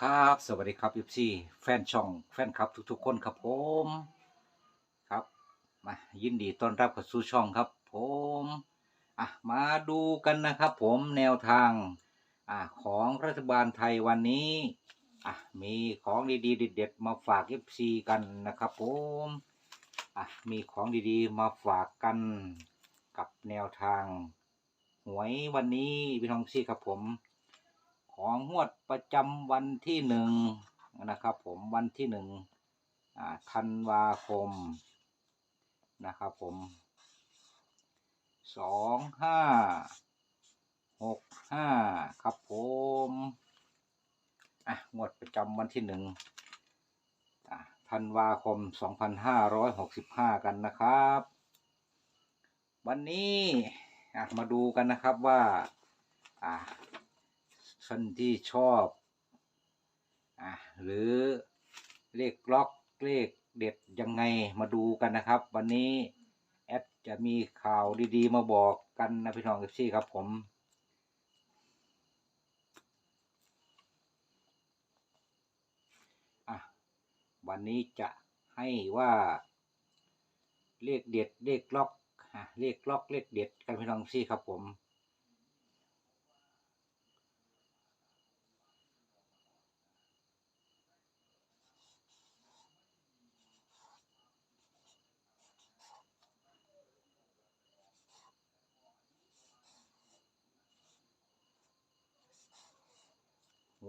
ครับ สวัสดีครับยิปซี่แฟนช่องแฟนคลับทุกๆ คนครับผมครับมายินดีต้อนรับเข้าสู่ช่องครับผมอะมาดูกันนะครับผมแนวทางอะของรัฐบาลไทยวันนี้อะมีของดีๆเด็ดๆมาฝากยิปซีกันนะครับผมอะมีของดีๆมาฝากกันกับแนวทางหวยวันนี้พี่น้องซี่ครับผม ของงวดประจำวันที่หนึ่งนะครับ ผมวันที่หนึ่งอ่าธันวาคมนะครับ ผมสองห้าหกห้าครับผมอะงวดประจำวันที่หนึ่งอ่าธันวาคมสองพันห้าร้อยหกสิบห้ากันนะครับ วันนี้มาดูกันนะครับว่าอ่า ท่านที่ชอบอะหรือเลขล็อกเลขเด็ดยังไงมาดูกันนะครับ วันนี้แอดจะมีข่าวดีๆ มาบอกกันนะพี่น้องเอฟซีครับผมอะวันนี้จะให้ว่าเลขเด็ดเลขล็อกอะเลขล็อกเลขเด็ดกันพี่น้องเอฟซีครับผม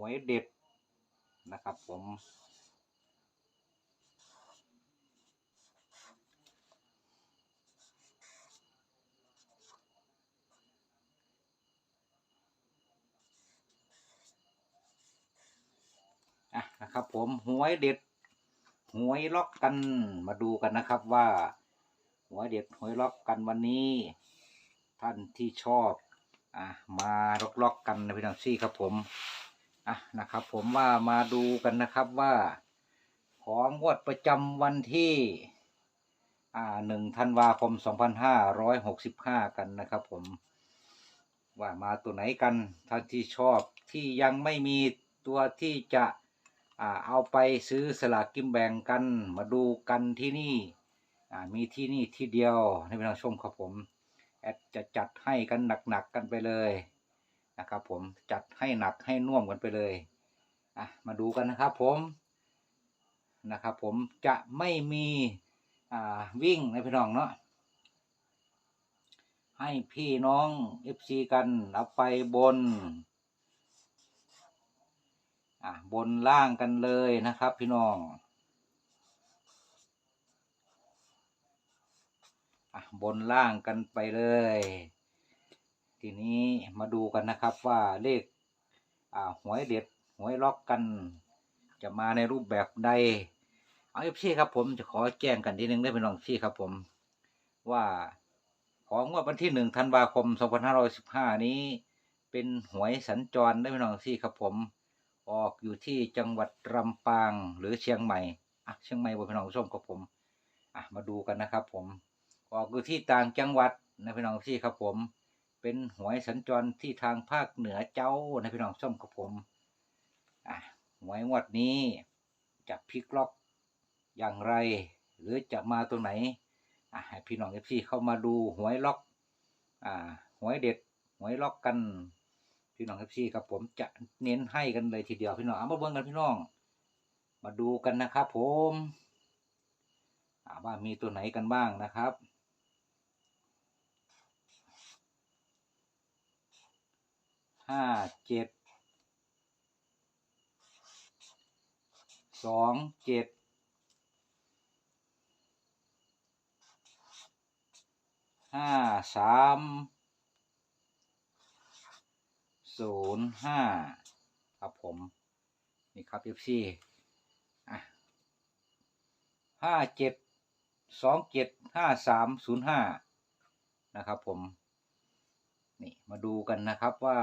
วยเด็ดนะครับผมอะนะครับผมหวยเด็ดหวยล็อกกันมาดูกันนะครับว่าหวยเด็ดหวยล็อกกันวันนี้ ท่านที่ชอบ อะมาล็อกล็อกกันนะพี่น้องซี่ครับผม อะนะครับ ผมว่ามาดูกันนะครับว่าของงวดประจำวันที่อ่าหนึ่งธันวาคมสองพันห้าร้อยหกสิบห้ากันนะครับผมว่ามาตัวไหนกันท่านที่ชอบที่ยังไม่มีตัวที่จะอ่าเอาไปซื้อสลากกินแบ่งกันมาดูกันที่นี่อ่ามีที่นี่ที่เดียวให้พี่น้องชมครับผมแอดจะจัดให้กันหนักๆกันไปเลย นะครับผมจัดให้หนักให้น่วมกันไปเลยอะมาดูกันนะครับผมนะครับผมจะไม่มีอ่าวิ่งนะพี่น้องเนาะให้พี่น้อง FC กันเอาไปบนอะบนล่างกันเลยนะครับพี่น้องอะบนล่างกันไปเลย ทีนี้มาดูกันนะครับว่าเลขอ่าหวยเด็ดหวยล็อกกัน จะมาในรูปแบบใดเอาเอฟซีครับผมจะขอแจ้งกันทีนึงได้เป็นน้องพี่ครับผม ว่าของงวดวันที่หนึ่งธันวาคมสองพันห้าร้อยสิบห้านี้ เป็นหวยสัญจรได้พี่น้องซี่ครับผม ออกอยู่ที่จังหวัดลำปางหรือเชียงใหม่อะเชียงใหม่บนพี่น้องผู้มครับผมอะมาดูกันนะครับผม ออกอยู่ที่ต่างจังหวัดนะพี่น้องซี่ครับผม เป็นหวยสัญจรที่ทางภาคเหนือเจ้านะพี่น้องผู้มครับผม อะหวยงวดนี้จะพลิกล็อกอย่างไร หรือจะมาตัวไหนอะให้พี่น้องเอฟซีเข้ามาดูหวยล็อก อ่าหวยเด็ดหวยล็อกกัน พี่น้องเอฟซีครับผมจะเน้นให้กันเลยทีเดียวพี่น้องเอามาเบิ่งกันพี่น้อง มาดูกันนะครับผมอ่าว่ามีตัวไหนกันบ้างนะครับ ห้าเจ็ดสองเจ็ดห้าสามศูนย์ห้าครับผม นี่ครับเอฟซีอ่ห้าเจ็ดสองเจ็ดห้าสามศูนย์ห้านะครับผม นี่ มาดูกันนะครับว่า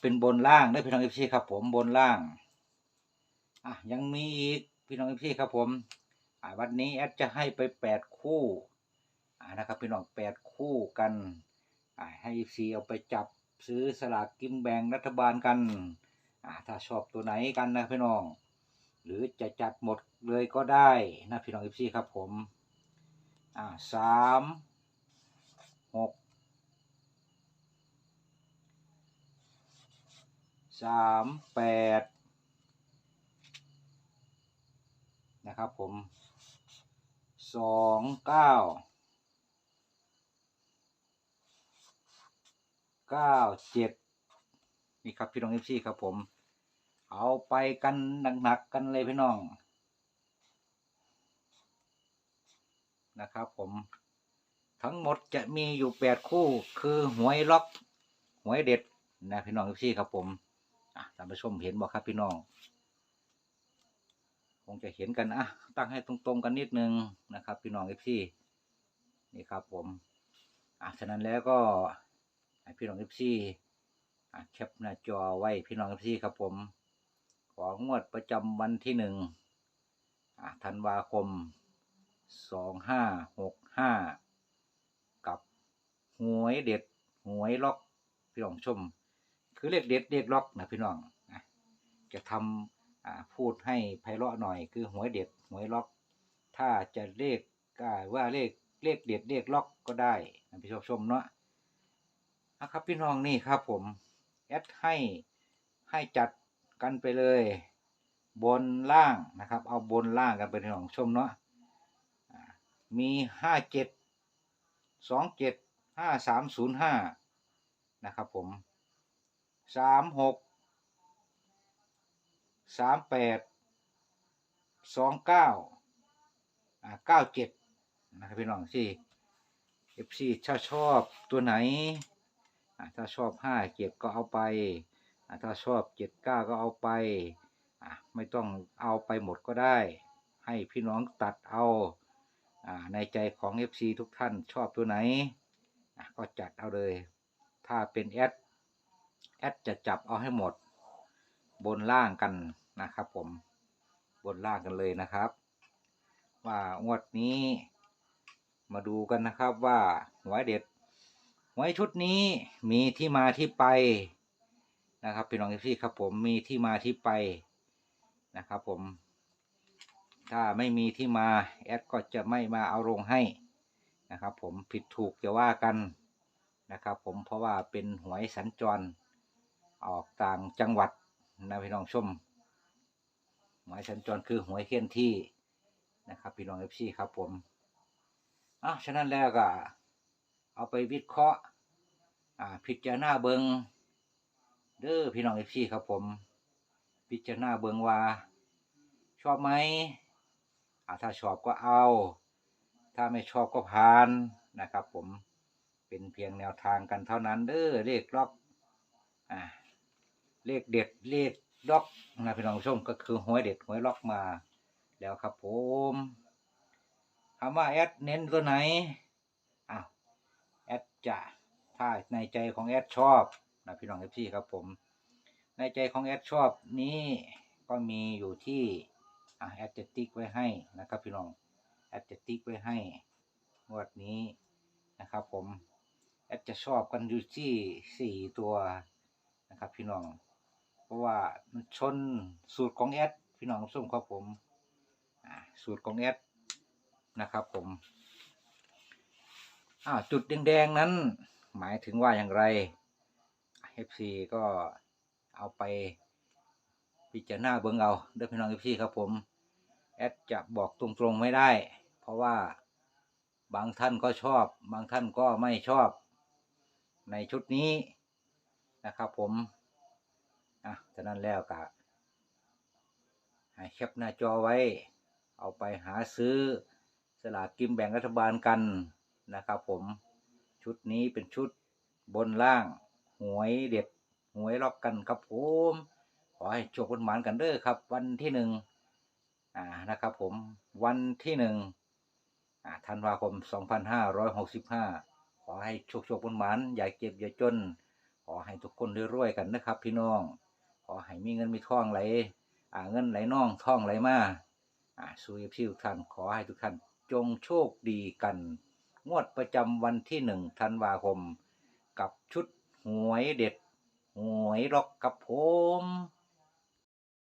เป็นบนล่างได้พี่น้องเอฟซีครับผมบนล่าง อะยังมีอีกพี่น้องเอฟซีครับผม อ่าวันนี้แอดจะให้ไปแปดคู่อ่านะครับพี่น้องแปดคู่กันอ่าให้ซีเอาไปจับซื้อสลากกินแบ่งรัฐบาลกันอ่าถ้าชอบตัวไหนกันนะพี่น้อง หรือจะจัดหมดเลยก็ได้นะพี่น้องเอฟซีครับผมอ่าสามหก สามแปดนะครับผมสองเก้าเก้าเจ็ดนี่ครับพี่น้องเอฟซีครับผม เอาไปกันหนักๆกันเลยพี่น้องนะครับผมทั้งหมดจะมีอยู่แปดคู่คือหวยล็อกหวยเด็ดนะพี่น้องเอฟซีครับผม ท่านผู้ชมเห็นบ่ครับพี่น้อง คงจะเห็นกันอะตั้งให้ตรงๆกันนิดนึงนะครับ พี่น้องเอฟซีนี่ครับผมอะฉะนั้นแล้วก็ให้พี่น้องเอฟซีอะแคปหน้าจอไว้พี่น้องเอฟซีครับผมของงวดประจำวันที่หนึ่งอะธันวาคมสองห้าหกห้ากับหวยเด็ดหวยล็อกพี่น้องชม คือเลขเด็ดเลขล็อกนะพี่น้องนะจะทำอ่าพูดให้ไพเราะหน่อย คือหวยเด็ดหวยล็อก ถ้าจะเลขก็ว่าเลขเลขเด็ดเลขล็อกก็ได้นะพี่ชมชมเนาะนะครับพี่น้องนี่ครับผมแอดให้ให้จัดกันไปเลย บนล่างนะครับ เอาบนล่างกันไปพี่น้องชมเนาะมีห้าเจ็ดสองเจ็ดห้าสามศูนย์ห้านะครับผม สามหกสามแปดสองเก้าอ่าเก้าเจ็ดนะครับพี่น้องสิเอฟซีถ้าชอบตัวไหนอ่าถ้าชอบห้าเจ็ดก็เอาไปอ่าถ้าชอบเจ็ดเก้าก็เอาไปอ่าไม่ต้องเอาไปหมดก็ได้ ให้พี่น้องตัดเอาอ่าในใจของ FC ทุกท่านชอบตัวไหนอะก็จัดเอาเลย ถ้าเป็นแอด แอดจะจับเอาให้หมด บนล่างกันนะครับ ผมบนล่างกันเลยนะครับ ว่างวดนี้ มาดูกันนะครับว่าหวยเด็ดหวยชุดนี้มีที่มาที่ไปนะครับพี่น้องพี่ครับ ผมมีที่มาที่ไปนะครับ ผม ถ้าไม่มีที่มาแอดก็จะไม่มาเอาลงให้นะครับ ผมผิดถูกจะว่ากันนะครับ ผมเพราะว่าเป็นหวยสัญจร ออกต่างจังหวัดนะพี่น้องชมหวยสัญจรคือหวยเคลื่อนที่นะครับ พี่น้องเอฟซีครับผมอะฉะนั้นแล้วก็ เอาไปวิเคราะห์อ่าพิจารณาเบิงเด้อพี่น้องเอฟซีครับผม พิจารณาเบิงว่าชอบไหมอ่าถ้าชอบก็เอา ถ้าไม่ชอบก็ผ่านนะครับ ผมเป็นเพียงแนวทางกันเท่านั้นเด้อเลขล็อกอ่า เลขเด็ดเลขล็อกนะพี่น้องผู้ชมก็คือหวยเด็ดหวยล็อกมา แล้วครับผมคำว่าแอดเน้นตัวไหนอ้าวแอดจะถ้าในใจของแอดชอบนะพี่น้องเอฟซีครับผม ในใจของแอดชอบนี้ก็มีอยู่ที่อะแอดจะติ๊กไว้ให้นะครับพี่น้องแอดจะติ๊กไว้ให้งวดนี้นะครับผมแอดจะชอบกันอยู่ที่สี่ตัวนะครับพี่น้อง เพราะว่ามันชนสูตรของแอดพี่น้องส้มครับผมสูตรของแอดนะครับผมอ้าวจุดแดงๆนั้น หมายถึงว่าอย่างไร FC ก็เอาไปพิจารณาเบิ่งเอาเด้อพี่น้อง FC ครับผมแอดจะบอกตรงๆไม่ได้ เพราะว่าบางท่านก็ชอบ บางท่านก็ไม่ชอบในชุดนี้นะครับผม อะฉะนั้นแล้วก็ให้แคปหน้าจอไว้ เอาไปหาซื้อสลากกินแบ่งรัฐบาลกันนะครับผมชุดนี้เป็นชุดบนล่าง หวยเด็ด หวยล็อกกันครับผมขอให้โชคผลหมานกันเด้อครับ วันที่หนึ่งอ่านะครับผมวันที่หนึ่งอ่าธันวาคม 2565 ขอให้โชคโชคผลหมานอย่าเจ็บอย่าจน ขอให้ทุกคนรวยๆกันนะครับพี่น้อง ขอให้มีเงินมีทองไหลอ่าเงินไหลน่องทองไหลมาอ่าสุยพิวท่านขอให้ทุกท่านจงโชคดีกัน งวดประจำวันที่หนึ่งธันวาคม กับชุดหวยเด็ด หวยล็อกกับผม